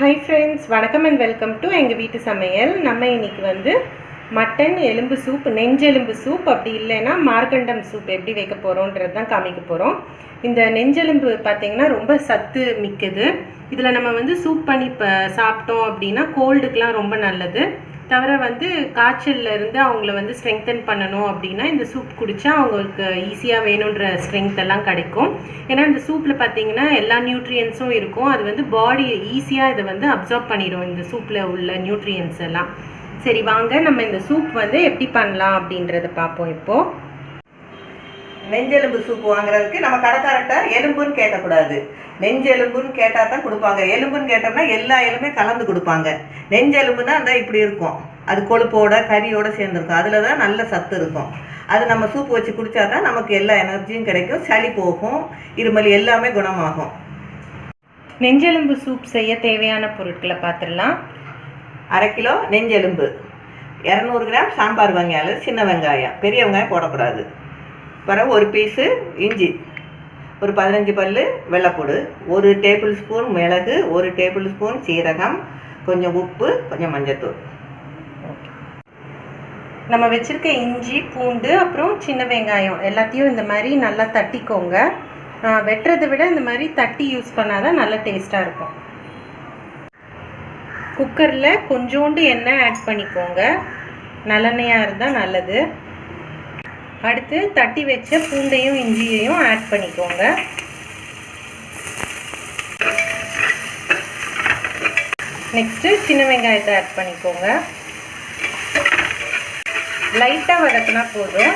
Hi friends வணக்கம் and welcome to எங்கள் வீட்டு சமையல். நம்ம இன்னைக்கு வந்து மட்டன் எலும்பு சூப் நெஞ்செலும்பு சூப் அப்படி இல்லைன்னா மார்க்கண்டம் சூப் எப்படி வைக்க போகிறோன்றது தான் காமிக்க போகிறோம் இந்த நெஞ்செலும்பு பார்த்தீங்கன்னா ரொம்ப சத்து மிக்கது. இதில் நம்ம வந்து சூப் பண்ணி இப்போ சாப்பிட்டோம் அப்படின்னா கோல்டுக்கெலாம் ரொம்ப நல்லது. தவிர வந்து காய்ச்சல்ல இருந்து அவங்கள வந்து ஸ்ட்ரெங்தன் பண்ணணும் அப்படின்னா இந்த சூப் குடிச்சா அவங்களுக்கு ஈஸியாக வேணுன்ற ஸ்ட்ரென்த் எல்லாம் கிடைக்கும். ஏன்னா இந்த சூப்பில் பார்த்தீங்கன்னா எல்லா நியூட்ரியன்ஸும் இருக்கும். அது வந்து பாடி ஈஸியாக இதை வந்து அப்சர்வ் பண்ணிடும் இந்த சூப்பில் உள்ள நியூட்ரியன்ஸ் எல்லாம். சரி வாங்க நம்ம இந்த சூப் வந்து எப்படி பண்ணலாம் அப்படின்றத பார்ப்போம் இப்போது நெஞ்செலும்பு சூப் வாங்குறதுக்கு நம்ம கடைக்காரர்கிட்ட எலும்புன்னு கேட்கக்கூடாது நெஞ்செலும்புன்னு கேட்டால் தான் கொடுப்பாங்க. எலும்புன்னு கேட்டோம்னா எல்லா எலும்புமே கலந்து கொடுப்பாங்க. நெஞ்செலும்புனா அந்த இப்படி இருக்கும். அது கொழுப்போட கறியோட சேர்ந்துருக்கும். அதில் தான் நல்ல சத்து இருக்கும். அது நம்ம சூப் வச்சு குடித்தா தான் நமக்கு எல்லா எனர்ஜியும் கிடைக்கும். சளி போகும். இருமல் எல்லாமே குணமாகும். நெஞ்செலும்பு சூப் செய்ய தேவையான பொருட்களை பார்த்துடலாம். அரை கிலோ நெஞ்செலும்பு. இரநூறு கிராம் சாம்பார் வெங்காயம் சின்ன வெங்காயம். பெரிய வெங்காயம் போடக்கூடாது. அப்புறம் ஒரு பீஸு இஞ்சி ஒரு பதினஞ்சு பல் வெள்ளைப்பூடு ஒரு டேபிள் ஸ்பூன் மிளகு ஒரு டேபிள் ஸ்பூன் சீரகம் கொஞ்சம் உப்பு கொஞ்சம் மஞ்சத்தூள். நம்ம வச்சிருக்க இஞ்சி பூண்டு அப்புறம் சின்ன வெங்காயம் எல்லாத்தையும் இந்த மாதிரி நல்லா தட்டிக்கோங்க. வெட்டுறதை விட இந்த மாதிரி தட்டி யூஸ் பண்ணாதான் நல்லா டேஸ்ட்டாக இருக்கும். குக்கரில் கொஞ்சோண்டு எண்ணெய் ஆட் பண்ணிக்கோங்க. நல்லெண்ணெயாக இருந்தால் நல்லது. அடுத்து தட்டி வச்ச பூண்டையும் இஞ்சியையும் ஆட் பண்ணிக்கோங்க. நெக்ஸ்ட்டு சின்ன வெங்காயத்தை ஆட் பண்ணிக்கோங்க. லைட்டாக வதக்குனா போதும்.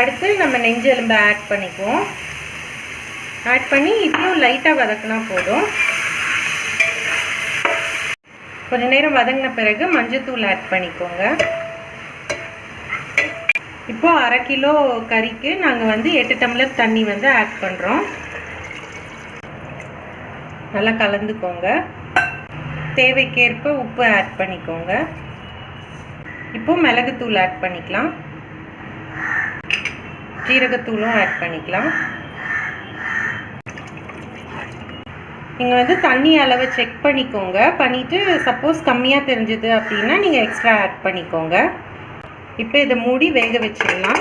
அடுத்து நம்ம நெஞ்செலும்பை ஆட் பண்ணிக்குவோம். ஆட் பண்ணி இதையும் லைட்டாக வதக்குனா போதும். கொஞ்ச நேரம் வதங்கின பிறகு மஞ்சத்தூள் ஆட் பண்ணிக்கோங்க. இப்போ அரை கிலோ கறிக்கு நாங்கள் வந்து எட்டு டம்ளர் தண்ணி வந்து ஆட் பண்ணுறோம் நல்லா கலந்துக்கோங்க. தேவைக்கேற்ப உப்பு ஆட் பண்ணிக்கோங்க. இப்போ மிளகுத்தூள் ஆட் பண்ணிக்கலாம். ஜீரகத்தூளும் ஆட் பண்ணிக்கலாம். நீங்கள் வந்து தண்ணி அளவை செக் பண்ணிக்கோங்க. பண்ணிவிட்டு சப்போஸ் கம்மியாக தெரிஞ்சது அப்படின்னா நீங்கள் எக்ஸ்ட்ரா ஆட் பண்ணிக்கோங்க. இப்போ இதை மூடி வேக வச்சிடலாம்.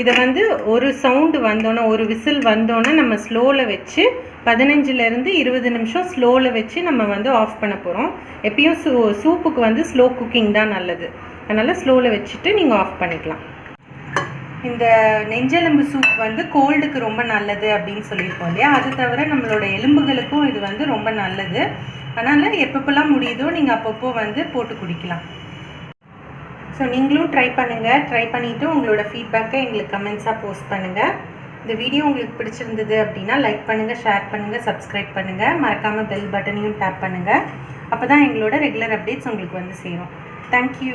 இதை வந்து ஒரு சவுண்டு வந்தோன்னே ஒரு விசில் வந்தோன்னே நம்ம ஸ்லோவில் வச்சு பதினஞ்சுலேருந்து இருபது நிமிஷம் ஸ்லோவில் வச்சு நம்ம வந்து ஆஃப் பண்ண போகிறோம் எப்பயும் சூ சூப்புக்கு வந்து ஸ்லோ குக்கிங் தான் நல்லது. அதனால் ஸ்லோவில் வச்சுட்டு நீங்கள் ஆஃப் பண்ணிக்கலாம். இந்த நெஞ்செலும்பு சூப் வந்து கோல்டுக்கு ரொம்ப நல்லது அப்படின்னு சொல்லியிருக்கோம் இல்லையா? அது தவிர நம்மளோட எலும்புகளுக்கும் இது வந்து ரொம்ப நல்லது. அதனால் எப்பப்பெல்லாம் முடியுதோ நீங்கள் அப்பப்போ வந்து போட்டு குடிக்கலாம். ஸோ நீங்களும் ட்ரை பண்ணுங்கள் ட்ரை பண்ணிவிட்டு உங்களோட ஃபீட்பேக்கை எங்களுக்கு கமெண்ட்ஸாக போஸ்ட் பண்ணுங்கள் இந்த வீடியோ உங்களுக்கு பிடிச்சிருந்தது அப்படின்னா லைக் பண்ணுங்கள் ஷேர் பண்ணுங்கள் சப்ஸ்கிரைப் பண்ணுங்கள் மறக்காமல் பெல் பட்டனையும் டேப் பண்ணுங்கள் அப்போ தான் எங்களோட ரெகுலர் அப்டேட்ஸ் உங்களுக்கு வந்து சேரும். தேங்க்யூ